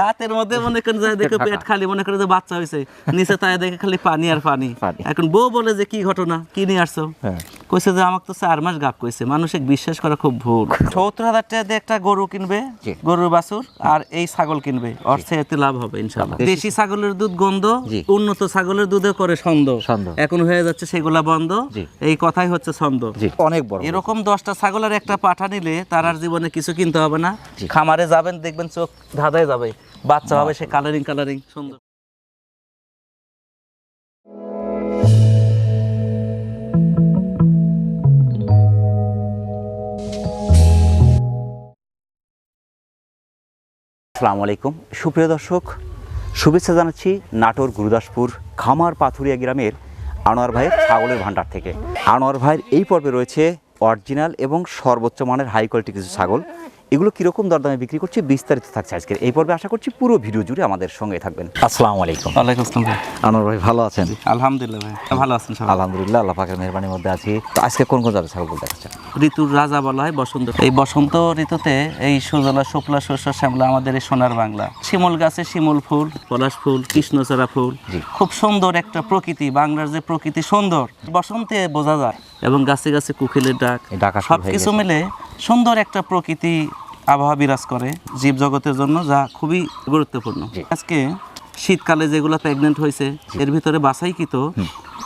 রাতের মধ্যে মনে করেন যে দেখে পেট খালি মনে করে যে বাচ্চা হয়েছে নিচে তাই দেখে খালি পানি আর পানি। এখন বউ বলে যে কি ঘটনা কি নিয়ে আসছো? হ্যাঁ। কইছে যে আমাকে তো চার মাস গাপ কইছে। মানুষে বিশ্বাস করা খুব ভুল। সত্তর হাজার টাকা দিয়ে একটা গরু কিনবে গরুর বাছুর আর এই ছাগল কিনবে। অর্থে এতে লাভ হবে ইনশাল্লাহ দেশি ছাগলের দুধ গন্ধ উন্নত ছাগলের দুধে করে ছন্দ। এখন হয়ে যাচ্ছে সেগুলা বন্ধ। এই কথাই হচ্ছে ছন্দ। অনেক বড়। এরকম দশটা ছাগল আর একটা পাঠা নিলে তার আর জীবনে কিছু কিনতে হবে না। খামারে যাবেন দেখবেন চোখ ধাঁধায় যাবে। বাচ্চা হবে সে কালারিং কালারিং সুন্দর। আসসালামু আলাইকুম সুপ্রিয় দর্শক শুভেচ্ছা জানাচ্ছি নাটোর গুরুদাসপুর খামার পাথুরিয়া গ্রামের আনোয়ার ভাইয়ের ছাগলের ভান্ডার থেকে। আনোয়ার ভাইয়ের এই পর্বে রয়েছে অরিজিনাল এবং সর্বোচ্চ মানের হাই কোয়ালিটি কিছু ছাগল। এগুলো কীরকম দরদামে বিক্রি করছে বিস্তারিত থাকছে আজকের এই পর্বে আশা করছি পুরো ভিডিও জুড়ে আমাদের সঙ্গে থাকবেন। আসসালামু আলাইকুম। ওয়ালাইকুম আসসালাম ভাই। আনোয়ার ভাই ভালো আছেন? আলহামদুলিল্লাহ ভাই ভালো আছেন সবাই? আলহামদুলিল্লাহ আল্লাহ পাকের মেহরবানির মধ্যে আছি। তো আজকে কোন কোন জাতের ছাগল দেখাচ্ছেন ঋতুর রাজা বলা হয় বসন্ত। এই বসন্ত ঋতুতে এই সুজলা শুক্লা শস্য শ্যামলা আমাদের এই সোনার বাংলা। শিমুল গাছে শিমুল ফুল পলাশ ফুল কৃষ্ণচূড়া ফুল। খুব সুন্দর একটা প্রকৃতি বাংলার যে প্রকৃতি সুন্দর। বসন্তে বোঝা যায়। এবং গাছে গাছে কুকিলের ডাক। সব কিছু মিলে সুন্দর একটা প্রকৃতি আবহাওয়া বিরাজ করে জীব জগতের জন্য যা খুবই গুরুত্বপূর্ণ। আজকে শীতকালে যেগুলো প্রেগনেন্ট হয়েছে এর ভিতরে বাছাইকৃত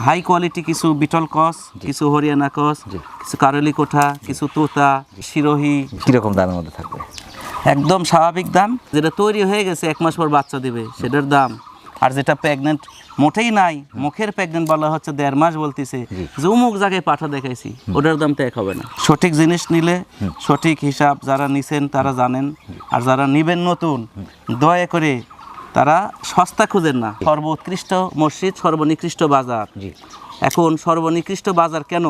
হাই কোয়ালিটি কিছু বিটল কস কিছু হরিয়ানা কস কিছু কারলি কোঠা কিছু তোতা শিরোহি। কীরকম দামের মধ্যে থাকবে? একদম স্বাভাবিক দাম যেটা তৈরি হয়ে গেছে এক মাস পর বাচ্চা দিবে সেটার দাম। আর যেটা প্রেগনেন্ট মোটেই নাই। মুখের প্রেগনেন্ট বলা হচ্ছে দেড় মাস বলতেছে। যে অমুক জায়গায় পাঠা দেখাইছি ওটার দাম তো এক হবে না। সঠিক জিনিস নিলে সঠিক হিসাব যারা নিছেন তারা জানেন। আর যারা নিবেন নতুন দয়া করে তারা সস্তা খুঁজেন না। সর্বোৎকৃষ্ট মসজিদ সর্বনিকৃষ্ট বাজার। এখন সর্বনিকৃষ্ট বাজার কেন?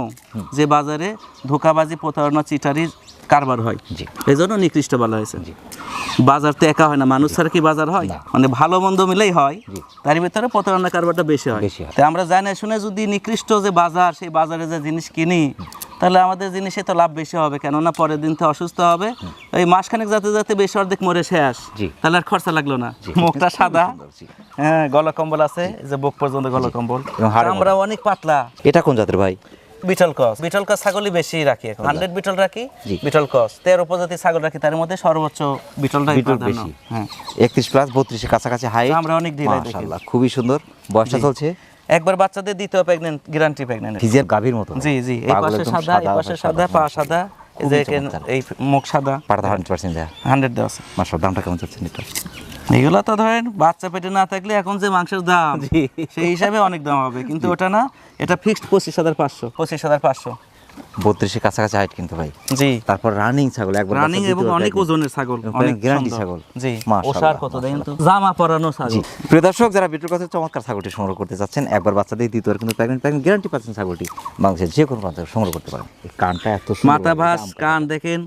যে বাজারে ধোকাবাজি প্রতারণা চিটারির কারবার হয়। এই জন্য নিকৃষ্ট বলা হয়েছে। বাজার তো একা হয় না মানুষ ছাড়া কি বাজার হয়? মানে ভালো মন্দ মিলেই হয় তার ভিতরে প্রতারণা কারবারটা বেশি হয়। তাই আমরা জানি শুনে যদি নিকৃষ্ট যে বাজার সেই বাজারে যে জিনিস কিনি তাহলে আমাদের জিনিসে তো লাভ বেশি হবে কেননা পরের দিন তো অসুস্থ হবে। এই মাসখানেক যাতে যাতে বেশি অর্ধেক মরে শেষ। তাহলে আর খরচা লাগল না। মুখটা সাদা। হ্যাঁ গলা কম্বল আছে যে বুক পর্যন্ত গলা কম্বল। আমরা অনেক পাতলা। এটা কোন জাতের ভাই? বিটল কস বিটল কস ছাগলই বেশি রাখি এখন। হান্ড্রেড বিটল রাখি বিটল কস তেরো প্রজাতির ছাগল রাখি তার মধ্যে সর্বোচ্চ বিটলটাই বিটল বেশি। হ্যাঁ। একত্রিশ প্লাস বত্রিশের কাছাকাছি হাই আমরা অনেক ঢিলাই দেখি। মাশাআল্লাহ খুবই সুন্দর। বয়সটা চলছে? একবার বাচ্চাদের দ্বিতীয় প্রেগনেন্ট গ্যারান্টি প্রেগনেন্ট ফিজিয়ার গাভীর মতো। জি জি। এই পাশে সাদা এই পাশে সাদা। পা সাদা। এই যে। এই মুখ সাদা। পাটা হান্ড্রেড পার্সেন্ট হান্ড্রেড দেওয়া আছে। মাসাল দামটা কেমন চাচ্ছেন এটা? এগুলো তো ধরেন বাচ্চা পেটে না থাকলে এখন যে মাংসের দাম। সেই হিসাবে অনেক দাম হবে। কিন্তু ওটা না এটা ফিক্সড পঁচিশ হাজার পাঁচশো। পঁচিশ হাজার পাঁচশো। বত্রিশের কাছাকাছি হাইট কিন্তু ভাই। জি। তারপর রানিং ছাগল একবার রানিং এবং অনেক ওজনের ছাগল অনেক গ্যারান্টি ছাগল। জি ওষার কত দেখেন তো? জামা পরানো ছাগল। প্রিয় দর্শক যারা ভিডিওর কাছে চমৎকার ছাগলটি সংগ্রহ করতে যাচ্ছেন একবার বাচ্চা দিয়ে দ্বিতীয়বার কিন্তু প্যাকেট প্যাকেট গ্যারান্টি পাচ্ছেন ছাগলটি বাংলাদেশের যে কোনো প্রান্ত সংগ্রহ করতে পারেন। কানটা এত সুন্দর মাথা ভাস কান দেখেন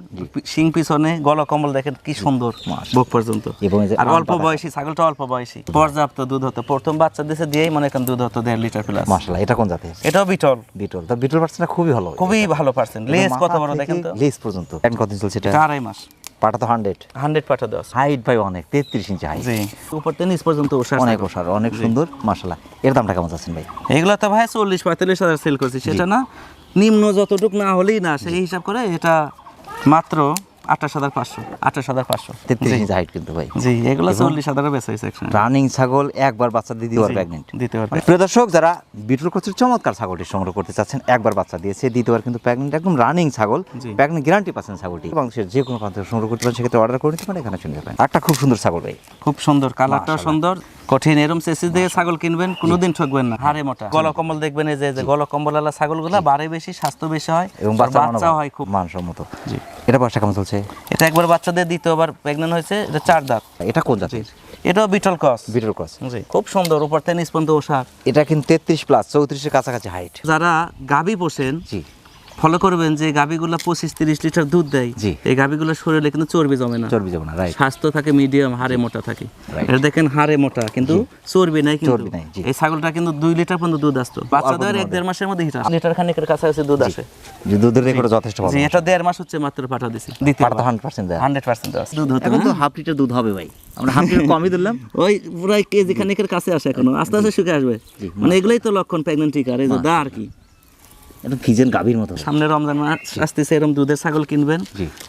শিং পিছনে গলা কম্বল দেখেন কি সুন্দর। বুক পর্যন্ত। এবং আর অল্প বয়সী ছাগলটা অল্প বয়সী। পর্যাপ্ত দুধ হতো। প্রথম বাচ্চা দিছে দিয়েই মনে করেন দুধ হতো দেড় লিটার প্লাস মাশাআল্লাহ এটা কোন জাতের? এটাও বিটল। বিটল। তো বিটল পার্সেন্টটা খুবই ভালো। খুবই ভালো পার্সেন্ট লেস কত বড় দেখেন তো? লেস পর্যন্ত। এখন কতদিন চলছে এটা? আড়াই মাস। পাটা তো হান্ড্রেড হান্ড্রেড পাটা দেওয়া হাইট ভাই অনেক তেত্রিশ ইঞ্চি হাইট জি। উপর থেকে নিচ পর্যন্ত ওষার অনেক। ওষার অনেক সুন্দর মাশাআল্লাহ। এর দামটা কেমন আছেন ভাই? এগুলো তো ভাই চল্লিশ পঁয়তাল্লিশ হাজার সেল করছি। সেটা না নিম্ন যতটুক না হলেই না সেই হিসাব করে এটা মাত্র আঠাশ হাজার পাঁচশো আঠাশ হাজার পাঁচশো। তেত্রিশ ইঞ্চি হাইট কিন্তু ভাই। জি এগুলো চল্লিশ হাজারে বেচা হয়েছে রানিং ছাগল একবার বাচ্চা দিয়ে দিওয়ার প্রেগনেন্ট দিতে পারবে। প্রিয় দর্শক যারা বিটুল কচুর চমৎকার ছাগলটি সংগ্রহ করতে চাচ্ছেন একবার বাচ্চা দিয়েছে দ্বিতীয়বার কিন্তু প্রেগনেন্ট একদম রানিং ছাগল। প্রেগনেন্ট গ্যারান্টি পাচ্ছেন ছাগলটি। এবং সে যে কোনো প্রান্ত সংগ্রহ করতে পারেন সেক্ষেত্রে অর্ডার করে নিতে পারেন এখানে শুনে যাবেন। একটা খুব সুন্দর ছাগল ভাই। খুব সুন্দর কালারটাও সুন্দর কঠিন এরম চেসিস দিয়ে ছাগল কিনবেন কোনোদিন ঠকবেন না। হারে মোটা। গলা কম্বল দেখবেন এই যে গলা কম্বলালা ছাগলগুলা বাড়ে বেশি স্বাস্থ্য বেশি হয় এবং বাচ্চা হয় খুব। মানসম্মত। জি। এটা বয়সটা কেমন চলছে? এটা একবার বাচ্চাদের দ্বিতীয়বার প্রেগনেন্ট হয়েছে এটা চার দাঁত। এটা কোন জাতির? এটাও বিটল কস বিটল ক্রস জি। খুব সুন্দর উপর থেকে পর্যন্ত ওষার এটা কিন্তু তেত্রিশ প্লাস চৌত্রিশের কাছাকাছি হাইট যারা গাবি পোষেন জি। ফলো করবেন যে গাভিগুলো পঁচিশ তিরিশ লিটার দুধ দেয় এই গাভিগুলো শরীরে কিন্তু চর্বি জমে না। চর্বি যাব না স্বাস্থ্য থাকে মিডিয়াম হাড়ে মোটা থাকে। এটা দেখেন হাড়ে মোটা কিন্তু চর্বি নাই কিন্তু। চর্বি নাই, এই ছাগলটা কিন্তু দুই লিটার পর্যন্ত দুধ আসতো। বাচ্চা দেওয়ার এক দেড় মাসের মধ্যে হিট লিটার খানিকের কাছাকাছি দুধ আসে। দুধের রেকর্ড যথেষ্ট ভালো। এটা দেড় মাস হচ্ছে মাত্র পাঠা দিছি। দ্বিতীয় পাটা হান্ড্রেড পার্সেন্ট হান্ড্রেড পার্সেন্ট দুধ হতে এখন তো হাফ লিটার দুধ হবে ভাই। আমরা হাফ লিটার কমই দিলাম। ওই প্রায় কেজি খানিকের কাছে আসে এখনও। আস্তে আস্তে শুকে আসবে। মানে এগুলোই তো লক্ষণ প্রেগনেন্ট টিকার এই যে দা আর কি। ফিজেন গাভীর মতো সামনে রমজান মাস আসতেছে এরকম দুধের ছাগল কিনবেন।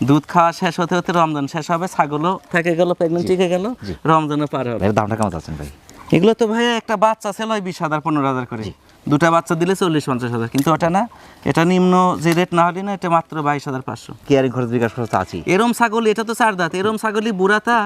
দুধ খাওয়া শেষ হতে হতে রমজান শেষ হবে ছাগলও থেকে গেল প্রেগনেন্ট টিকে গেল রমজানও পার হবে। দামটা কেমন ভাই? এগুলো তো ভাইয়া একটা বাচ্চা ছিল বিশ হাজার পনেরো হাজার করে। দুটা বাচ্চা দিলে চল্লিশ পঞ্চাশ হাজার। কিন্তু ওটা না এটা নিম্ন যে রেট না হলে না এটা মাত্র বাইশ হাজার পাঁচশো। কেয়ারিং খরচ বিকাশ খরচ তো আছেই এরম ছাগল এটা তো চার দাঁত। এরম ছাগলই বুড়াতা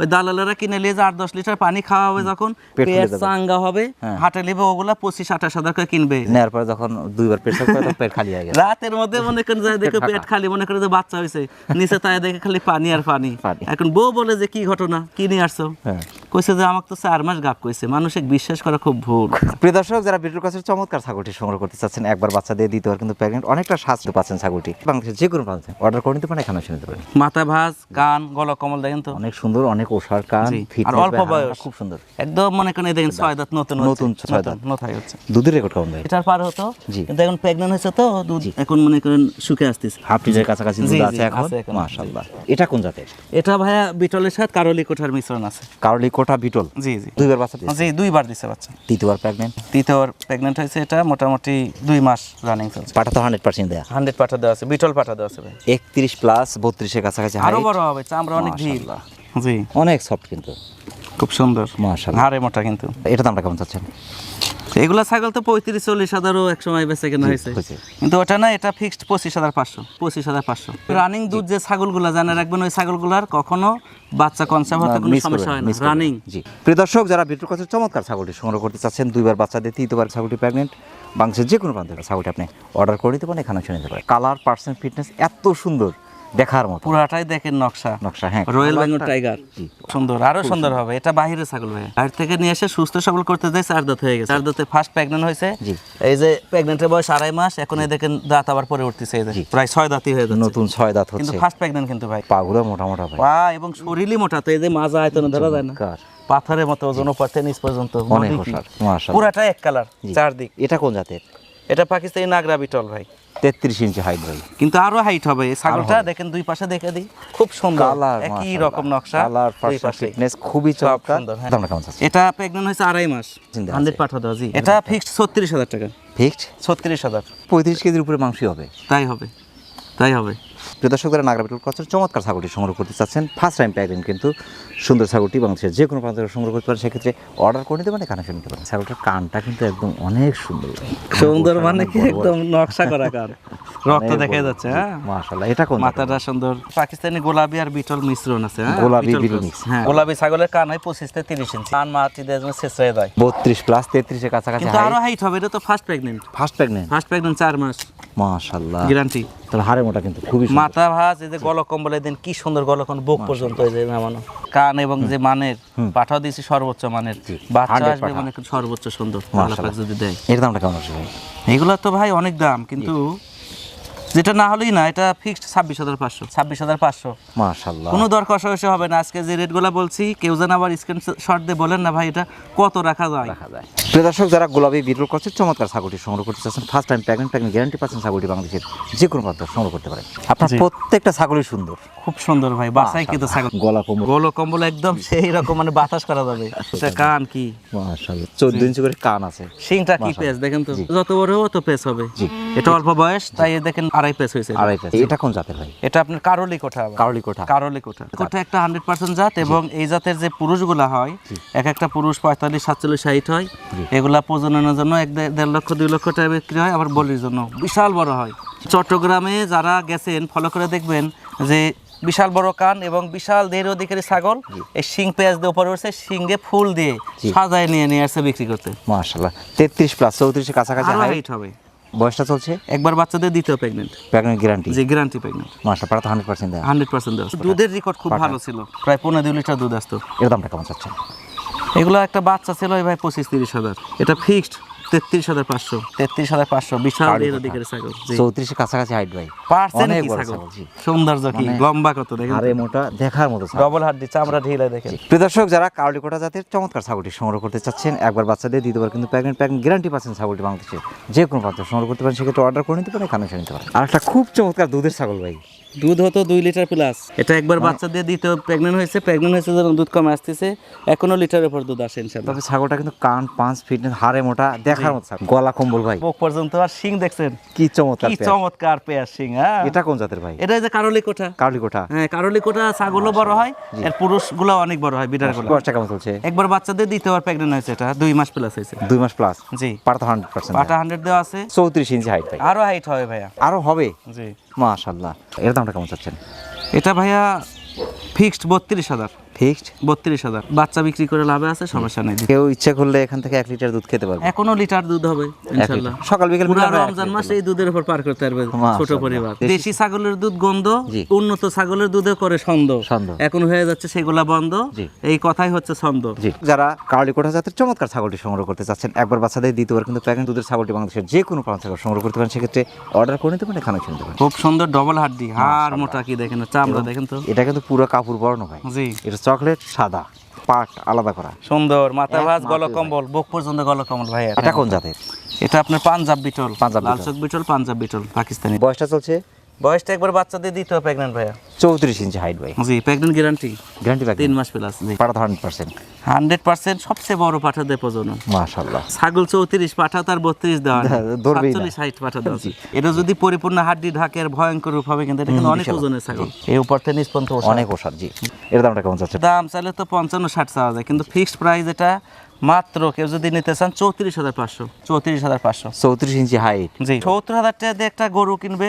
ওই দালালেরা কিনে নিয়ে যে আট দশ লিটার পানি খাওয়া হবে যখন পেট পেট। চাঙ্গা হবে হ্যাঁ। হাটে নেবে ওগুলা পঁচিশ আঠাশ হাজার করে কিনবে। নেওয়ার পরে যখন দুইবার তো পেট খালি হয়ে গেছে। রাতের মধ্যে মনে করেন যায় দেখে পেট খালি মনে করে যে বাচ্চা হয়েছে। নিচে তাই দেখে খালি পানি আর পানি। এখন বউ বলে যে কি ঘটনা? কি নিয়ে আসছো? হ্যাঁ। কইছে যে আমাকে তো চার মাস গাপ কইছে। মানুষ বিশ্বাস করা খুব ভুল। প্রিয় দর্শক যারা বিটুর কাছে চমৎকার ছাগলটি সংগ্রহ করতে চাচ্ছেন। একবার বাচ্চা দিয়ে দ্বিতীয়বার কিন্তু প্রেগনেন্ট অনেকটা স্বাস্থ্য পাচ্ছেন ছাগলটি। বাংলাদেশের যে কোনো প্রান্তে অর্ডার করে নিতে পারেন এখানে শুনতে পারেন। মাথা ভাঁজ কান গলা কমল দেখেন তো? অনেক সুন্দর অনেক ওষার কান আর অল্প বয়স। খুব সুন্দর। একদম মনে করেন দেখেন ছয় দাঁত নতুন। নতুন ছয় দাঁত। নথায় হচ্ছে দুধের রেকর্ড কেমন ভাই? এটার পার হতো? জি। কিন্তু এখন প্রেগনেন্ট হয়েছে তো দুধ এখন মনে করেন শুকে আসতেছে। হাফ লিটারের কাছাকাছি দুধ আছে এখন। মাশাআল্লাহ। এটা কোন জাতের? এটা ভাইয়া বিটলের সাথে কারলি কোঠার মিশ্রণ আছে। কারলি কোটা বিটল। জি জি। দুইবার বাচ্চা জি দুইবার দিছে বাচ্চা। তৃতীয়বার প্রেগনেন্ট তৃতীয়বার প্রেগনেন্ট হয়েছে এটা মোটামুটি দুই মাস রানিং চলছে। পাটা তো হান্ড্রেড পার্সেন্ট দেওয়া হান্ড্রেড পাঠা দেওয়া আছে বিটল পাঠা দেওয়া আছে একত্রিশ প্লাস বত্রিশের কাছাকাছি আরও বড়ো বড় হবে চামড়া অনেক ঢিল। জি। অনেক সফট কিন্তু। খুব সুন্দর। মাশাআল্লাহ। হাড়ে মোটা কিন্তু। এটা দামটা কেমন চাচ্ছেন? এগুলা ছাগল তো পঁয়ত্রিশ চল্লিশ হাজারও এক সময় বেঁচে কেনা হয়েছে। কিন্তু ওটা না এটা ফিক্সড পঁচিশ হাজার পাঁচশো পঁচিশ হাজার পাঁচশো। রানিং দুধ যে ছাগলগুলা জানে রাখবেন ওই ছাগলগুলার কখনো বাচ্চা কনসার্ভ হতে কোনো সমস্যা হয় না। রানিং জি। প্রিয় দর্শক যারা বিটুর কাছে চমৎকার ছাগলটি সংগ্রহ করতে চাচ্ছেন দুইবার বাচ্চা দিয়ে তৃতীয়বার ছাগলটি প্রেগনেন্ট বাংলাদেশের যে কোনো প্রান্তে ছাগলটি আপনি অর্ডার করে দিতে পারেন এখানে শুনে নিতে পারেন। কালার পার্সেন্ট ফিটনেস এত সুন্দর। দেখার মতো। পুরাটাই দেখেন নকশা। নকশা হ্যাঁ। রয়্যাল বেঙ্গল টাইগার সুন্দর আরও সুন্দর হবে। এটা বাহিরে ছাগল ভাই বাইরে থেকে নিয়ে এসে সুস্থ সবল করতে যায় চার দাঁত হয়ে গেছে। চার দাঁতে ফার্স্ট প্রেগনেন্ট হয়েছে। জি। এই যে প্রেগনেন্টের বয়স আড়াই মাস এখন এই দেখেন দাঁত আবার পরে উঠতেছে এই যে। প্রায় ছয় দাঁতই হয়ে যাচ্ছে। নতুন ছয় দাঁত কিন্তু ফার্স্ট প্রেগনেন্ট কিন্তু ভাই। পাগুলো মোটা মোটা ভাই। পা এবং শরীরই মোটা তো এই যে মাজা আয়তনে ধরা যায় না। পাথরের মতো ওজন থেকে নিচ পর্যন্ত অনেক পুরাটাই এক কালার চারদিক। এটা কোন জাতের? এটা পাকিস্তানি নাগরা বিটল ভাই। তেত্রিশ ইঞ্চি হাইট ভাই। কিন্তু আরও হাইট হবে ছাগলটা দেখেন দুই পাশে দেখে দিই খুব সুন্দর। একই রকম নকশা কালার ফিটনেস খুবই সুন্দর, হ্যাঁ। এটা প্রেগনেন্ট হয়েছে আড়াই মাস। হান্ড্রেড পাঠা দেওয়া জি। এটা ফিক্সড ছত্রিশ হাজার টাকা। ফিক্সড ছত্রিশ হাজার। পঁয়ত্রিশ কেজির উপরে মাংসই হবে। তাই হবে। তাই হবে। প্রিয় দর্শক যারা নাগরা বিটুল কচ্ছর চমৎকার ছাগলটি সংগ্রহ করতে চাচ্ছেন। ফার্স্ট টাইম প্যাকেন কিন্তু সুন্দর ছাগলটি বাংলাদেশের যে কোনো প্রান্ত সংগ্রহ করতে পারেন সেক্ষেত্রে অর্ডার করে নিতে পারেন এসে নিতে পারেন। ছাগলটার কানটা কিন্তু একদম অনেক সুন্দর। সুন্দর মানে কি একদম নকশা করা কার রক্ত দেখা যাচ্ছে হ্যাঁ? মাশাআল্লাহ এটা কোন মাথাটা সুন্দর। পাকিস্তানি গোলাপি আর বিটল মিশ্রণ আছে হ্যাঁ? গোলাপি, বিটল mix। হ্যাঁ। গোলাপি ছাগলের কান হয় পঁচিশ থেকে তিরিশ ইঞ্চি। কান মাটি দিয়ে শেষে দেয়। বত্রিশ প্লাস তেত্রিশের কাছাকাছি কিন্তু আরও হাইট হবে এটা তো first pregnant first pregnant first pregnant চার মাস। মাশাআল্লাহ। গ্যারান্টি তাহলে হাড়ে মোটা কিন্তু খুবই। মাথা ভাঁজ এই যে গলকম্বলে দিন কি সুন্দর গলকন বুক পর্যন্ত এই যে নামানো কান এবং যে মানের পাঠাও দিয়েছি সর্বোচ্চ মানের। বাচ্চা 100 আসবে। মনে সর্বোচ্চ সুন্দর যদি দেয়। এর দামটা কেমন ভাই এগুলো তো ভাই অনেক দাম কিন্তু যেটা না হলেই না এটা ফিক্সড ছাব্বিশ হাজার পাঁচশো। ছাব্বিশ হাজার পাঁচশো। মাশাআল্লাহ। কোনো দর কষাকষি হবে না। আজকে যে রেটগুলো বলছি কেউ যেন আবার স্ক্রিন শট দিয়ে বলেন না ভাই এটা কত রাখা যায়। দেখা যায়। প্রিয় দর্শক যারা গোলাপি বিটুল করছে চমৎকার ছাগলটি সংগ্রহ করতে চাচ্ছেন। First time pregnant pregnant guarantee পাচ্ছেন ছাগলটি বাংলাদেশের যে কোনো প্রান্ত সংগ্রহ করতে পারেন। আপনার প্রত্যেকটা ছাগলই সুন্দর। খুব সুন্দর ভাই বাসাই কিন্তু ছাগল গলা কোমর। গোল কম্বল একদম সেই রকম মানে বাতাস করা যাবে। এটা কান কি? মাশাআল্লাহ। চোদ্দ ইঞ্চি করে কান আছে। সিংটা কি পেস দেখেন তো। যত বড় তত পেস হবে। জি। এটা অল্প বয়স তাই দেখেন আড়াই পেস হয়েছে। আড়াই পেঁচ। এটা কোন জাতের ভাই? এটা আপনার কারলি কোঠা। কারলি কোঠা। কারলি কোঠা। কোঠা একটা হান্ড্রেড পার্সেন্ট জাত এবং এই জাতের যে পুরুষগুলা হয় এক একটা পুরুষ পঁয়তাল্লিশ সাতচল্লিশ ষাট হয়। এগুলা প্রজননের জন্য এক দেড় লক্ষ দুই লক্ষ টাকা বিক্রি হয় আবার বলির জন্য। বিশাল বড় হয়। চট্টগ্রামে যারা গেছেন ফলো করে দেখবেন যে বিশাল বড় কান এবং বিশাল দেড় অধিকারী ছাগল এই শিং পেঁয়াজ দিয়ে উপরে উঠছে শিংয়ে ফুল দিয়ে সাজায় নিয়ে নিয়ে আসছে বিক্রি করতে। মাশাআল্লাহ। তেত্রিশ প্লাস চৌত্রিশের কাছাকাছি হাইট হবে। বয়সটা চলছে? একবার বাচ্চাদের দ্বিতীয় প্রেগনেন্ট প্রেগনেন্ট গ্যারান্টি যে গ্যারান্টি প্রেগনেন্ট মাশাআল্লাহ পারা তো হান্ড্রেড পার্সেন্ট হান্ড্রেড পার্সেন্ট দুধের রেকর্ড খুব ভালো ছিল। প্রায় পনেরো দুই লিটার দুধ আসতো। এর দামটা কেমন চাচ্ছেন? এগুলো একটা বাচ্চা ছিল ভাই পঁচিশ তিরিশ হাজার। এটা ফিক্সড তেত্রিশ হাজার পাঁচশো। তেত্রিশ হাজার পাঁচশো বিশাল ছাগল চৌত্রিশের কাছাকাছি হাইট ভাই। পার্সেন্ট কি ছাগল ছাগল, সৌন্দর্য কি? মানে- লম্বা কত দেখেন? আরে মোটা দেখার মতো ডবল হাড্ডি চামড়া ঢিলা দেখেন। প্রিয় দর্শক যারা কার্লিকোটা জাতের চমৎকার ছাগলটি সংগ্রহ করতে চাচ্ছেন একবার বাচ্চাদের দ্বিতীয়বার কিন্তু প্যাকেট প্যাকেট গ্যারান্টি পাচ্ছেন ছাগলটি বাংলাদেশে। যে কোনো প্রান্ত সংগ্রহ করতে পারেন সেক্ষেত্রে অর্ডার করে নিতে পারেন এখানে এসে নিতে পারেন। আর একটা খুব চমৎকার দুধের ছাগল ভাই। দুধ হতো দুই লিটার প্লাস এটা একবার বাচ্চা দিয়ে দিতে প্রেগনেন্ট হয়েছে প্রেগনেন্ট হয়েছে যখন দুধ কমে আসতেছে এখনও লিটারের উপর দুধ আসে ইনশাল্লাহ তবে ছাগলটা কিন্তু কান পাঁচ ফিট হাড়ে মোটা দেখার মতো গলা কম্বল ভাই। বুক পর্যন্ত আর শিং দেখছেন? কি চমৎকার কি চমৎকার পেয়ার শিং হ্যাঁ? এটা কোন জাতের ভাই? এটা যে কারলি কোঠা কার্লিকোটা। হ্যাঁ কারলি কোঠা ছাগলও বড় হয় এর পুরুষগুলো অনেক বড় হয় বিড়ারগুলো। বয়সটা কেমন চলছে? একবার বাচ্চাদের দ্বিতীয়বার প্রেগনেন্ট হয়েছে এটা দুই মাস প্লাস হয়েছে। দুই মাস প্লাস জি। পারতো হান্ড্রেড পার্সেন্ট পাটা হান্ড্রেড দেওয়া আছে। চৌত্রিশ ইঞ্চি হাইট ভাই। আরও হাইট হবে ভাইয়া। আরও হবে? জি। মাশাল্লাহ এর দামটা কেমন চাচ্ছেন? এটা ভাইয়া ফিক্সড বত্রিশ হাজার। ফিক্সড? বত্রিশ হাজার। বাচ্চা বিক্রি করে লাভে আছে সমস্যা নেই। কেউ ইচ্ছে করলে এখান থেকে এক লিটার দুধ খেতে পারবে। এখনও লিটার দুধ হবে ইনশাল্লাহ। সকাল বিকেল পুরো মিলে আমরা এক রমজান লিটার। এই দুধের উপর পার করতে পারবে ছোট পরিবার। দেশি- দেশি ছাগলের দুধ গন্ধ উন্নত ছাগলের দুধে করে ছন্দ। ছন্দ। এখন হয়ে যাচ্ছে সেগুলা বন্ধ এই কথাই হচ্ছে ছন্দ। জি। যারা জাতের চমৎকার ছাগলটি সংগ্রহ করতে চাচ্ছেন একবার বাচ্চাদের দ্বিতীয়বার কিন্তু প্যাকেট দুধের ছাগলটি বাংলাদেশের যে কোনো প্রান্ত থেকে সংগ্রহ করতে পারেন সেক্ষেত্রে অর্ডার করে নিতে পারেন এখানে এসে নিতে পারেন। খুব সুন্দর ডবল হাড্ডি হাড় মোটা কি দেখেন চামড়া দেখেন তো। এটা কিন্তু পুরো কাপড় বর্ণ ভাই। জি। এটা চকলেট সাদা পাট আলাদা করা। সুন্দর মাথা ভাজ গল কম্বল বুক পর্যন্ত গল কম্বল ভাই এটা কোন জাতের? এটা আপনার পাঞ্জাব বিটল। পাঞ্জাব। লালচক বিটল পাঞ্জাব বিটল পাকিস্তানি। বয়সটা চলছে? বয়সটা একবার বাচ্চাদের দিতে হবে প্রেগনেন্ট ভাইয়া। চৌত্রিশ ইঞ্চি হাইট ভাই। জি প্রেগনেন্ট গ্যারান্টি গ্যারান্টি তিন মাস প্লাস জি। হান্ড্রেড পার্সেন্ট হান্ড্রেড পার্সেন্ট সবচেয়ে বড় পাঠাতে প্রজনন মাশাল্লাহ ছাগল চৌত্রিশ পাঠা তার বত্রিশ দেওয়া। সাতচল্লিশ ষাট পাঠা দেওয়া এটা যদি পরিপূর্ণ হাড্ডি ঢাকে আর ভয়ঙ্কর রূপ হবে কিন্তু এটা কিন্তু অনেক ওজনের ছাগল। এই উপর থেকে ওজন। অনেক ওষাদ জি। এর দামটা কেমন চাচ্ছে দাম চাইলে তো পঞ্চান্ন ষাট চাওয়া যায় কিন্তু ফিক্সড প্রাইস এটা মাত্র কেউ যদি নিতে চান চৌত্রিশ হাজার পাঁচশো। চৌত্রিশ হাজার পাঁচশো। চৌত্রিশ ইঞ্চি হাইট জি। সত্তর হাজার টাকা দিয়ে একটা গরু কিনবে।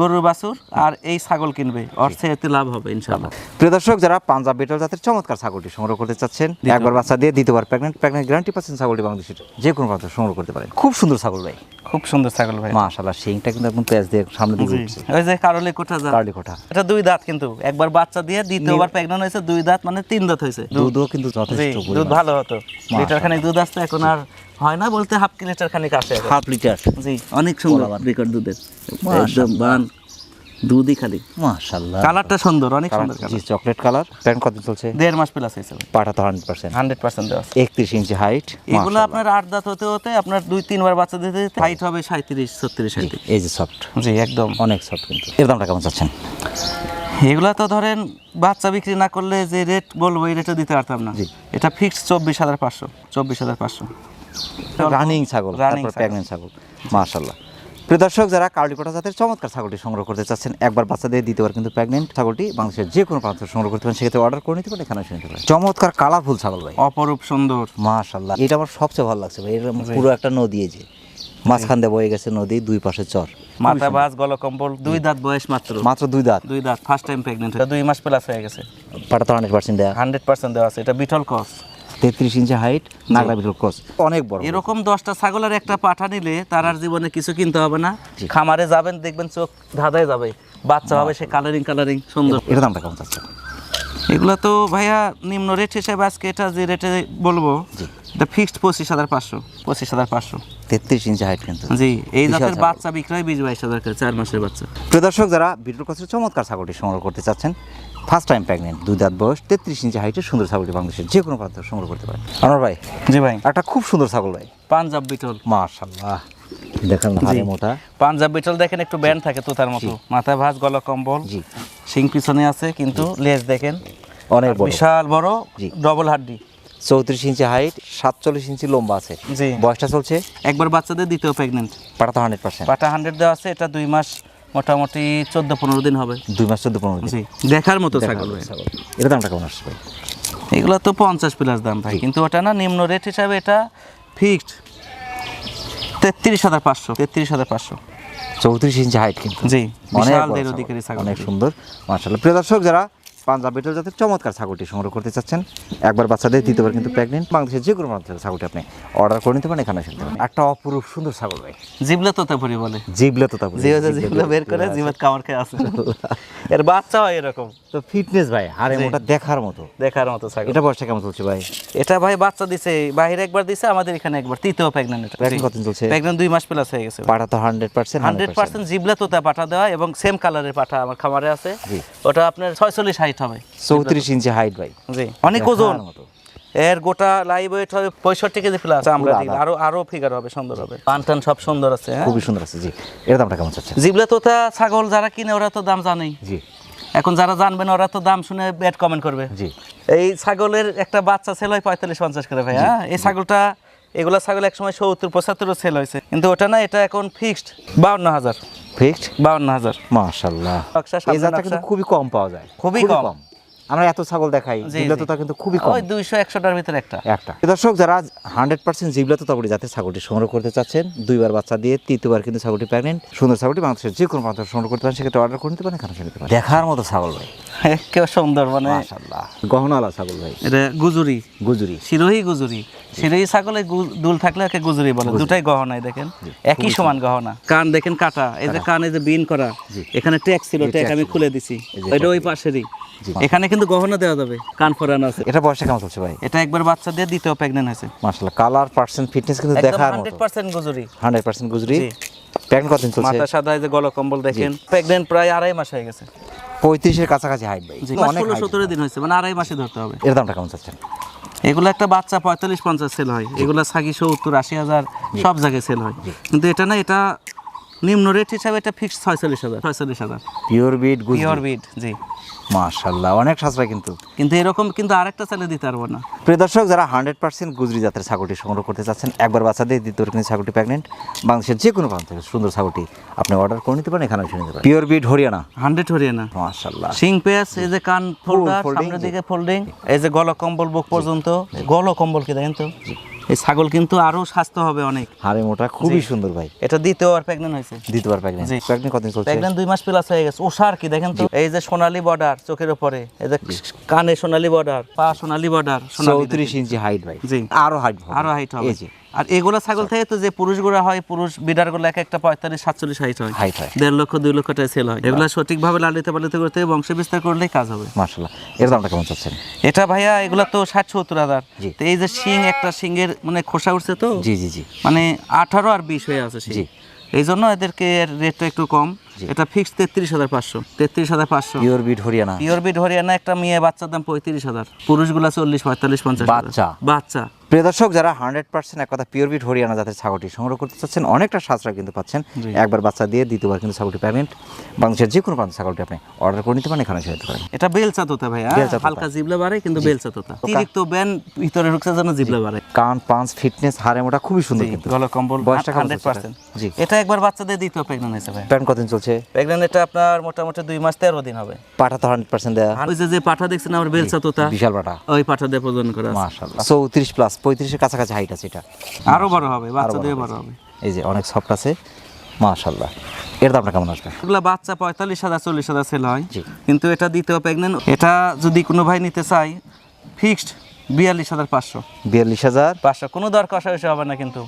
গরুর বাছুর আর এই ছাগল কিনবে। অর্থে এতে লাভ হবে ইনশাল্লাহ প্রিয় দর্শক যারা পাঞ্জাব বিটল জাতের চমৎকার ছাগলটি সংগ্রহ করতে চাচ্ছেন একবার বাচ্চা দিয়ে দ্বিতীয়বার প্রেগনেন্ট প্রেগনেন্ট গ্যারান্টি পাচ্ছেন ছাগলটি বাংলাদেশের যে কোনো প্রান্ত সংগ্রহ করতে পারেন। খুব সুন্দর ছাগল ভাই। খুব সুন্দর ছাগল ভাই। মাশাআল্লাহ শিংটা কিন্তু একদম পেঁচ দিয়ে সামনে দিকে উঠছে। ওই যে কারলে কোঠা যা। কারলে কোঠা এটা দুই দাঁত কিন্তু। একবার বাচ্চা দিয়ে দ্বিতীয়বার প্রেগন্যান্ট হয়েছে দুই দাঁত মানে তিন দাঁত হয়েছে। দুধও কিন্তু যথেষ্ট দুধ ভালো হতো। লিটার খানিক দুধ আসতো এখন আর হয় না বলতে হাফ লিটার খানিক আসে। Half litre. জি। অনেক সুন্দর। রেকর্ড দুধের। একদম বান দুধই খালি। মাশাল্লাহ কালারটা সুন্দর অনেক সুন্দর জি চকলেট কালার প্যান্ট কত চলছে? দেড় মাস প্লাস হয়েছে পাঠা তো হান্ড্রেড পার্সেন্ট হান্ড্রেড পার্সেন্ট দেওয়া আছে। একত্রিশ ইঞ্চি হাইট এগুলো আপনার আট দাঁত হতে হতে আপনার দুই তিনবার বাচ্চা দিতে দিতে হাইট হবে সাঁত্রিশ ছত্রিশ হাইট এই যে সফট জি একদম। অনেক সফট কিন্তু। এর দামটা কেমন চাচ্ছেন? এগুলা তো ধরেন বাচ্চা বিক্রি না করলে যে রেট বলব এই রেটে দিতে পারতাম না। এটা ফিক্সড চব্বিশ হাজার পাঁচশো চব্বিশ হাজার পাঁচশো। রানিং ছাগল ছাগল। প্রেগনেন্ট ছাগল। মাশাল্লাহ প্রিয় দর্শক যারা কার্লিকোটা জাতের চমৎকার ছাগলটি সংগ্রহ করতে চাচ্ছেন একবার বাচ্চাদের দ্বিতীয়বার কিন্তু প্রেগনেন্ট ছাগলটি বাংলাদেশের যে কোনো প্রান্ত সংগ্রহ করতে পারেন সেক্ষেত্রে অর্ডার করে নিতে পারেন এখানে এসে নিতে পারেন। চমৎকার কালারফুল ছাগল ভাই। অপরূপ সুন্দর। মাশাল্লাহ এটা আমার সবচেয়ে ভালো লাগছে ভাই এটা পুরো একটা নদী যে মাঝখান দিয়ে বয়ে গেছে নদী দুই পাশে চর। মাথা বাস গলকম্বল দুই দাঁত বয়স মাত্র। মাত্র দুই দাঁত। দুই দাঁত ফার্স্ট টাইম প্রেগনেন্ট দুই মাস প্লাস হয়ে গেছে। পাটা তো হান্ড্রেড পার্সেন্ট দেওয়া হান্ড্রেড পার্সেন্ট দেওয়া আছে এটা বিটল কস তেত্রিশ ইঞ্চি হাইট নাগরা বিটল ক্রস অনেক বড়। এরকম দশটা ছাগলের একটা পাঠা নিলে তার আর জীবনে কিছু কিনতে হবে না। খামারে যাবেন দেখবেন চোখ ধাঁধায় যাবে। বাচ্চা হবে সে কালারিং কালারিং সুন্দর। এর দামটা কেমন চাচ্ছে এগুলো তো ভাইয়া নিম্ন রেট হিসেবে আজকে এটা যে রেটে বলব। এটা ফিক্সড পঁচিশ হাজার পাঁচশো পঁচিশ হাজার পাঁচশো। তেত্রিশ ইঞ্চি হাইট কিন্তু। জি এই জাতের বাচ্চা বিক্রয় বিশ বাইশ হাজার চার মাসের বাচ্চা। প্রিয় দর্শক যারা বিটুল কাছের চমৎকার ছাগলটি সংগ্রহ করতে চাচ্ছেন ফার্স্ট টাইম প্রেগনেন্ট দুই দাঁত বয়স তেত্রিশ ইঞ্চি হাইটের সুন্দর ছাগলটি বাংলাদেশের যে কোনো প্রান্ত সংগ্রহ করতে পারে। আমার ভাই জি ভাই একটা খুব সুন্দর ছাগল ভাই। পাঞ্জাব বিটল। মাশাল্লাহ দেখান হাড়ে মোটা। পাঞ্জাব বিটল দেখেন একটু ব্যান্ড থাকে তোতার মতো। মাথা ভাঁজ গলা কম্বল। জি। সিং পিছনে আছে কিন্তু লেজ দেখেন। অনেক বিশাল বড় জি। ডবল হাড্ডি। চৌত্রিশ ইঞ্চি হাইট সাতচল্লিশ ইঞ্চি লম্বা আছে। জি। বয়সটা চলছে? একবার বাচ্চাদের দ্বিতীয় প্রেগনেন্ট পাটা হান্ড্রেড পার্সেন্ট পাটা হান্ড্রেড দেওয়া আছে এটা দুই মাস মোটামুটি চোদ্দ পনেরো দিন হবে। দুই মাস চোদ্দ পনেরো দিন। দেখার মতো ছাগল এর দামটা কেমন আসছে ভাই? এগুলো তো পঞ্চাশ প্লাস দাম ভাই কিন্তু ওটা না নিম্ন রেট হিসাবে এটা ফিক্সড তেত্রিশ হাজার পাঁচশো। তেত্রিশ হাজার পাঁচশো। চৌত্রিশ ইঞ্চি হাইট কিন্তু। জি অনেক অনেক সুন্দর। মার্শাল প্রিয় দর্শক যারা পাঞ্জাব বিটল জাতের চমৎকার ছাগলটি সংগ্রহ করতে চাচ্ছেন। একবার বাচ্চাদের দ্বিতীয়বার কিন্তু প্রেগনেন্ট বাংলাদেশের যে কোনো প্রান্ত থেকে ছাগলটি আপনি অর্ডার করে নিতে পারেন এখানে এসে নিতে পারেন। একটা অপরূপ সুন্দর ছাগল ভাই। জিবলে তোতাপুরি বলে। জিবলে তো তারপরে জিও জিবলে বের করে জিবাত কামড় খেয়ে আছে এর বাচ্চা হয় এরকম। তো ফিটনেস ভাই আরে ওটা দেখার মতো। দেখার মতো ছাগল। এটা বয়সটা কেমন চলছে ভাই? এটা ভাই বাচ্চা দিছে বাইরে একবার দিছে আমাদের এখানে একবার। তৃতীয় প্রেগন্যান্ট এটা। কতদিন চলছে? প্রেগন্যান্ট দুই মাস প্লাস হয়ে গেছে পাটা তো হান্ড্রেড পার্সেন্ট হান্ড্রেড পার্সেন্ট জিবলা তোতা পাটা দেওয়া এবং সেম কালারের পাটা আমার খামারে আছে। জি। ওটা আপনার ছয়চল্লিশ হাইট হবে। চৌত্রিশ ইঞ্চি হাইট ভাই। জি। অনেক ওজন। এর গোটা লাইভ ওয়েট হবে পঁয়ষট্টি কেজি প্লাস আমরা আরও আরও ফিগার হবে সুন্দর হবে। পান সব সুন্দর আছে হ্যাঁ? খুবই সুন্দর আছে জি। এর দামটা কেমন চাচ্ছেন? জিবলা তোতা ছাগল যারা কিনে ওরা তো দাম জানেই। জি। এখন যারা জানবেন ওরা তো দাম শুনে ব্যাড কমেন্ট করবে। জি। এই ছাগলের একটা বাচ্চা ছেলে হয় পঁয়তাল্লিশ পঞ্চাশ করে ভাই হ্যাঁ এই ছাগলটা এগুলা ছাগল এক সময় সত্তর পঁচাত্তরও সেল হয়েছে। কিন্তু ওটা না এটা এখন ফিক্সড বাউন্ন হাজার। ফিক্সড বাউন্ন হাজার। মাশাল্লাহ নকশা, এই জাতটা কিন্তু খুবই কম পাওয়া যায়। খুবই কম। আমরা এত ছাগল দেখাই জি, জিবলা কিন্তু খুবই কম। ওই দুইশো একশোটার ভিতরে একটা। একটা। দর্শক যারা হান্ড্রেড পার্সেন্ট জিবলা তোতাপুরি জাতের ছাগলটি সংগ্রহ করতে চাচ্ছেন দুইবার বাচ্চা দিয়ে তৃতীয়বার কিন্তু ছাগলটি প্রেগনেন্ট সুন্দর ছাগলটি বাংলাদেশের যে কোনো প্রান্ত সংগ্রহ করতে পারেন সেক্ষেত্রে অর্ডার করে নিতে পারেন এখানে নিতে পারেন। দেখার মতো ছাগল ভাই। কেউ সুন্দর মানে মাশাল্লাহ গহনালা ছাগল ভাই। এটা গুজুরি। গুজুরি। শিরোহি গুজুরি। শিরোহি ছাগলে দুল থাকলে একে গুজুরি বলে। দুটাই গহনাই দেখেন। একই সমান গহনা। কান দেখেন কাটা। এই যে কান এই যে বিন করা। এখানে ট্যাগ ছিল ট্যাগ আমি খুলে দিছি। এটা ওই পাশেরই। এখানে কিন্তু গহনা দেওয়া যাবে কান ফোরানো আছে। এটা বয়সটা কেমন চলছে ভাই? এটা একবার বাচ্চা দিয়ে দ্বিতীয় প্রেগনেন্ট হয়েছে। মাশাল্লাহ কালার পার্সেন্ট ফিটনেস কিন্তু দেখার হান্ড্রেড মতো percent Gujri. Hundred percent Gujri. জি। প্রেগনেন্ট কতদিন চলছে? মাথা সাদা এই যে গল কম্বল দেখেন। প্রেগনেন্ট প্রায় আড়াই মাস হয়ে গেছে। পঁয়ত্রিশের কাছাকাছি হাইট ভাই। অনেক। সতেরো দিন হয়েছে মানে আড়াই মাসে ধরতে হবে। এর দামটা কেমন চাচ্ছেন? এগুলো একটা বাচ্চা পঁয়তাল্লিশ পঞ্চাশ সেল হয়। এগুলো সাকি সত্তর আশি হাজার সব জায়গায় সেল হয়। কিন্তু এটা না এটা নিম্ন রেট হিসাবে এটা ফিক্স ছয়চল্লিশ হাজার ছয়চল্লিশ হাজার। পিওর বিট পিওর বিট জি। মাশাল্লাহ অনেক সাশ্রয় কিন্তু। কিন্তু এরকম কিন্তু আরেকটা চালে দিতে পারব না। প্রিয় দর্শক যারা হান্ড্রেড পার্সেন্ট গুজরি জাতের ছাগলটি সংগ্রহ করতে চাচ্ছেন একবার বাচ্চা দিয়ে দ্বিতীয় কিন্তু ছাগলটি প্রেগনেন্ট বাংলাদেশের যে কোনো প্রান্ত থেকে সুন্দর ছাগলটি আপনি অর্ডার করে নিতে পারেন এখানে নিতে পারেন। Pure bit Haryana. Hundred Haryana. মাশাল্লাহ। সিং পেস এই যে কান ফোল্ডার সামনের দিকে ফোল্ডিং এই যে গলা কম্বল বুক পর্যন্ত গলা কম্বল কি দেখেন তো? এই ছাগল কিন্তু আরও স্বাস্থ্য হবে অনেক। হাড়ে মোটা খুবই সুন্দর ভাই। এটা দ্বিতীয়বার আর প্রেগনেন্ট হয়েছে। দ্বিতীয়বার প্রেগনেন্ট জি। প্রেগনেন্ট কতদিন চলছে? প্রেগনেন্ট দুই মাস প্লাস হয়ে গেছে। ওষার কি দেখেন তো? এই যে সোনালি বর্ডার চোখের উপরে এই যে কানে সোনালি বর্ডার পা সোনালি বর্ডার চৌত্রিশ ইঞ্চি হাইট ভাই। জি। আরও হাইট আরও হাইট হবে। এই যে। আর এগুলা ছাগল থেকে তো যে পুরুষগুলো হয় পুরুষ বিডারগুলো এক একটা পঁয়তাল্লিশ সাতচল্লিশ হাইট হয়। হাইট হয়। দেড় লক্ষ দুই লক্ষ টাকা সেল হয়। এগুলো সঠিকভাবে লালিত পালিত করতে বংশ বিস্তার করলেই কাজ হবে। মাশাল্লাহ এর দামটা কেমন চাচ্ছেন? এটা ভাইয়া এগুলা তো ষাট সত্তর হাজার। তো এই যে শিং একটা শিংয়ের মানে খোসা উঠছে তো? জি জি জি। মানে আঠারো আর বিশ হয়ে আছে জি। এই জন্য এদেরকে রেটটা একটু কম। এটা ফিক্সড তেত্রিশ হাজার পাঁচশো। তেত্রিশ হাজার পাঁচশো। Pure bit Haryana. Pure bit Haryana একটা মেয়ে বাচ্চার দাম পঁয়ত্রিশ হাজার। পুরুষগুলা চল্লিশ পঁয়তাল্লিশ পঞ্চাশ। বাচ্চা? বাচ্চা। প্রিয় দর্শক যারা হান্ড্রেড পার্সেন্ট এক কথা পিওর বিট হরিয়ানা জাতের ছাগলটি সংগ্রহ করতে চাচ্ছেন অনেকটা সাশ্রয় কিন্তু পাচ্ছেন। একবার বাচ্চা দিয়ে দ্বিতীয়বার কিন্তু ছাগলটি পেমেন্ট। বাংলাদেশের যে কোনো প্রান্ত ছাগলটি আপনি অর্ডার করে নিতে পারেন এখানে নিতে পারেন। এটা বেলচা তোতা তোতা। হালকা জিবলা বাড়ে কিন্তু বেলচা তোতা। অতিরিক্ত ব্যান ভিতরে ঢুকছে যেন জিবলা বাড়ে। কান পাঁচ ফিটনেস হাড়ে মোটা খুবই সুন্দর কিন্তু। গলা কম্বল বয়সটা হান্ড্রেড পার্সেন্ট জি। এটা একবার বাচ্চাদের দ্বিতীয় প্রেগনেন্ট প্যান্ট কতদিন চলছে? প্রেগনেন্ট এটা আপনার মোটামুটি দুই মাস তেরো দিন হবে। পাটা তো হান্ড্রেড পার্সেন্ট দেওয়া ওই যে পাঠা দেখছেন আমার বেলচা তোতা। বিশাল পাঠা। ওই পাঠা দিয়ে প্রদান করা আছে। মাশাল্লাহ চৌত্রিশ প্লাস পঁয়ত্রিশের কাছাকাছি হাইট আছে এটা। আরও বড় হবে বাচ্চা বড় দিয়ে। বড় হবে। এই যে অনেক সফট আছে মাশাল্লাহ এর দামটা কেমন আসবে? এগুলো বাচ্চা পঁয়তাল্লিশ হাজার চল্লিশ হাজার সেল হয়। কিন্তু এটা দ্বিতীয় প্রেগনেন্ট এটা যদি কোনো ভাই নিতে চাই ফিক্সড বিয়াল্লিশ হাজার পাঁচশো। বিয়াল্লিশ হাজার? পাঁচশো। কোনো দর কষাকষি হবে না কিন্তু।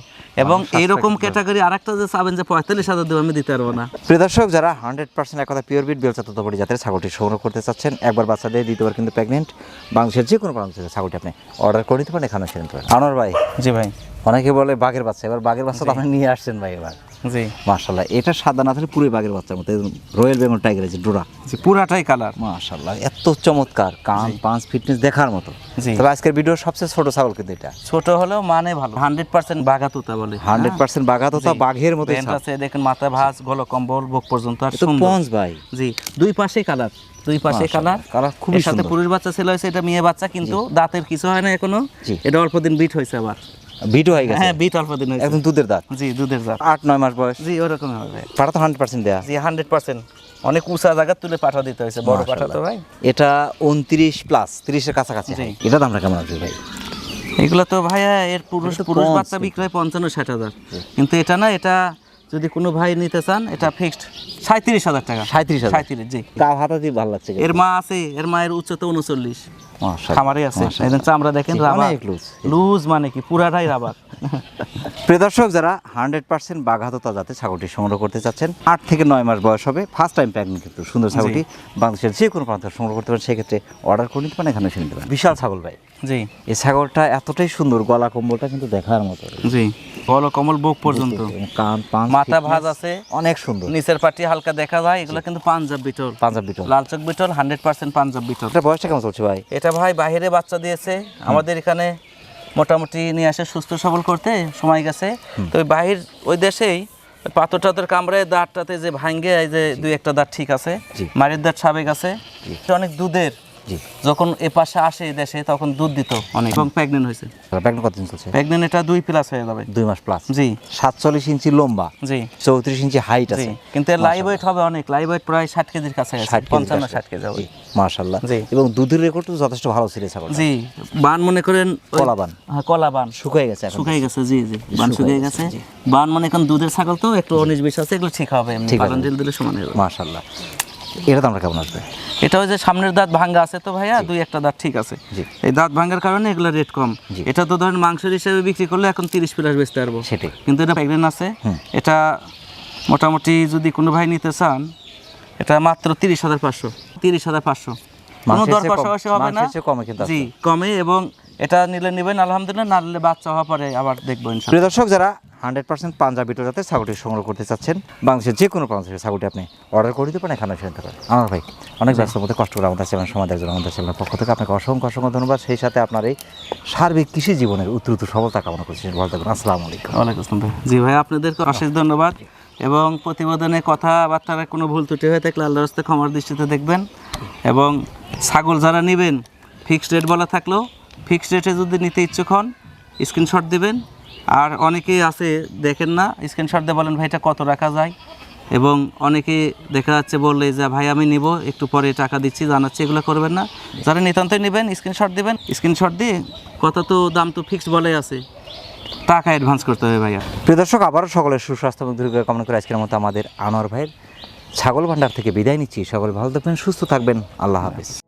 এবং এইরকম ক্যাটাগরি আরেকটা যে চাবেন যে পঁয়তাল্লিশ হাজার দেবো আমি দিতে পারব না। প্রিয় দর্শক যারা হান্ড্রেড পার্সেন্ট এক কথা পিওর বিট বেলচা ততপরি জাতের ছাগলটি সংগ্রহ করতে চাচ্ছেন একবার বাচ্চা দিয়ে দ্বিতীয়বার কিন্তু প্রেগনেন্ট বাংলাদেশের যে কোনো প্রান্ত থেকে ছাগলটি আপনি অর্ডার করে নিতে পারেন এখানে এসে নিতে পারেন আনোয়ার ভাই। জি ভাই। অনেকে বলে বাঘের বাচ্চা এবার বাঘের বাচ্চা তো আপনি নিয়ে আসছেন ভাই এবার। জি। মার্শাল্লাহ এটা সাদা না থাকলে পুরোই বাঘের বাচ্চার মতো রয়্যাল বেঙ্গল টাইগারের যে ডোরা। জি পুরাটাই কালার মার্শাল্লাহ এত চমৎকার কান পাঁচ ফিটনেস দেখার মতো। জি। তবে আজকের ভিডিওর সবচেয়ে ছোট ছাগল কিন্তু এটা। ছোট হলেও মানে ভালো হান্ড্রেড পার্সেন্ট বাঘা তুতা বলে হান্ড্রেড পার্সেন্ট বাঘা তো বাঘের মতো দেখেন মাথা ভাঁজ গল কম্বল বুক পর্যন্ত আর তো পঞ্চ ভাই। জি দুই পাশে কালার দুই পাশে কালার কালার খুবই সাথে। পুরুষ বাচ্চা ছেলে হয়েছে এটা মেয়ে বাচ্চা কিন্তু দাঁতের কিছু হয় না এখনও। এটা অল্প দিন বিট হয়েছে আবার। ভিডিও হয়ে গেছে? হ্যাঁ বিট অল্প দিন হয়েছে। একদম দুধের দাঁত? জি দুধের দাঁত। আট নয় মাস বয়স? জি ওরকম হবে। পাটা তো হান্ড্রেড পার্সেন্ট দেয়া। জি হান্ড্রেড পার্সেন্ট অনেক উঁচা জায়গা তুলে পাঠা দিতে হয়েছে বড় পাঠা তো ভাই। এটা উনত্রিশ প্লাস তিরিশের কাছাকাছি। এটা দামটা কেমন আছে ভাই। এগুলো তো ভাইয়া এর পুরুষ পুরুষ বাচ্চা বিক্রয় পঞ্চান্ন ষাট হাজার। কিন্তু এটা না এটা যদি কোনো ভাই নিতে চান এটা ফিক্সড সাঁত্রিশ হাজার টাকা। সাঁত্রিশ সাঁত্রিশ জি। ভালো লাগছে এর মা আছে এর মায়ের উচ্চতা উনচল্লিশ। খামারে আছে। চামড়া দেখেন রাবার। লুজ মানে কি? পুরাটাই রাবার। প্রিয় দর্শক যারা হান্ড্রেড পার্সেন্ট বাঘাততা যাতে ছাগলটি সংগ্রহ করতে চাচ্ছেন আট থেকে নয় মাস বয়স হবে। ফার্স্ট টাইম প্যাকিং কিন্তু সুন্দর ছাগলটি বাংলাদেশের যে কোনো প্রান্ত সংগ্রহ করতে পারেন সেক্ষেত্রে অর্ডার করে নিতে পারেন এখানে এসে পারেন। বিশাল ছাগল ভাই। জি। এই ছাগলটা এতটাই সুন্দর গলা কম্বলটা কিন্তু দেখার মতো। জি। বলো কমল বুক পর্যন্ত। কান পান মাথা ভাঁজ আছে। অনেক সুন্দর। নিচের পাটি হালকা দেখা যায় এগুলো কিন্তু পাঞ্জাব বিটল। পাঞ্জাব বিটল। লাল চোখ বিটল হান্ড্রেড পার্সেন্ট পাঞ্জাব বিটল। এটা বয়সটা কেমন চলছে ভাই? এটা ভাই বাইরে বাচ্চা দিয়েছে। আমাদের এখানে মোটামুটি নিয়ে আসে সুস্থ সবল করতে সময় গেছে। তো বাহির ওই দেশেই পাথর টাথর কামড়ায় দাঁতটাতে যে ভাঙ্গে এই যে দুই একটা দাঁত ঠিক আছে। মারির দাঁত সাবেক আছে। অনেক দুধের। যখন এ পাশে আসে দেশে তখন দুধ দিত অনেক। এবং প্রেগনেন্ট হয়েছে। প্যাকিং কতদিন চলছে? প্রেগনেন্ট এটা দুই প্লাস হয়ে যাবে। দুই মাস প্লাস জি। সাতচল্লিশ ইঞ্চি লম্বা জি। চৌত্রিশ ইঞ্চি হাইট আছে। কিন্তু লাইভ ওয়েট হবে অনেক। লাইভ ওয়েট প্রায় ষাট কেজির কাছে পঞ্চান্ন ষাট কেজি হবে। মার্শাল্লাহ জি। এবং দুধের রেকর্ড যথেষ্ট ভালো ছিল ছাগল জি। বান মনে করেন ওই- কলা বান। হ্যাঁ কলা বান শুকিয়ে গেছে শুকাই গেছে জি জি। বান শুকিয়ে গেছে বান মানে এখন দুধের ছাগল তো একটু উনিশ বিশ আছে এগুলো ঠিক হবে ঠিক। দিলে সমান মার্শাল্লাহ এটা দামটা কেমন আসবে? এটা ওই যে সামনের দাঁত ভাঙ্গা আছে তো ভাইয়া দুই একটা দাঁত ঠিক আছে। এই দাঁত ভাঙ্গার কারণে এগুলো রেট কম। এটা তো ধরেন মাংসের হিসেবে বিক্রি করলে এখন তিরিশ প্লাস বেচতে পারব। সেটাই। কিন্তু এটা প্রেগনেন্ট আছে। এটা মোটামুটি যদি কোনো ভাই নিতে চান এটা মাত্র তিরিশ হাজার পাঁচশো। তিরিশ হাজার পাঁচশো। কোনো দর কষাকষি হবে না। জি কমে এবং এটা নিলে নেবেন আলহামদুলিল্লাহ না নিলে বাচ্চা হওয়া পরে আবার দেখব প্রিয় দর্শক যারা হান্ড্রেড পার্সেন্ট পাঞ্জাবি জাতের ছাগলটি সংগ্রহ করতে চাচ্ছেন বাংলাদেশের যে কোনো থেকে ছাগলটি আপনি অর্ডার করে দিতে পারেন এখানে এসে নিতে পারেন। আমার ভাই অনেক ব্যস্ত মধ্যে কষ্ট করে আমাদের চ্যানেল সময় দেওয়ার জন্য আমাদের চ্যানেলের পক্ষ থেকে আপনাকে অসংখ্য অসংখ্য ধন্যবাদ। সেই সাথে আপনার এই সার্বিক কৃষি জীবনের উত্তরোত্তর সফলতা কামনা করছি। ভালো থাকবেন আসসালামু আলাইকুম। ওয়ালাইকুম আসসালাম ভাই। জি ভাই আপনাদেরকে অশেষ ধন্যবাদ এবং প্রতিবেদনে কথাবার্তার কোনো ভুল ত্রুটি হয়ে থাকলে আল্লাহর হস্তে ক্ষমার দৃষ্টিতে দেখবেন এবং ছাগল যারা নেবেন ফিক্সড রেট বলা থাকলেও ফিক্সড রেটে যদি নিতে ইচ্ছুক হন স্ক্রিনশট দিবেন। আর অনেকেই আছে, দেখেন না স্ক্রিনশট দিয়ে বলেন, ভাই, এটা কত রাখা যায়? এবং অনেকে দেখা যাচ্ছে বললে, যে, ভাই, আমি নিব, একটু পরে টাকা দিচ্ছি, জানাচ্ছি, এগুলো করবেন না। যারা নিতান্তই নেবেন স্ক্রিনশট দিবেন স্ক্রিনশট দিয়ে কত তো দাম তো ফিক্সড বলাই আছে, টাকা অ্যাডভান্স করতে হবে, ভাইয়া। প্রিয় দর্শক, আবারও সকলের সুস্বাস্থ্য এবং দীর্ঘ কামনা করে আজকের মতো আমাদের আনোয়ার ভাইয়ের ছাগল ভান্ডার থেকে বিদায় নিচ্ছি। সকলে ভালো থাকবেন, সুস্থ থাকবেন। আল্লাহ হাফিজ।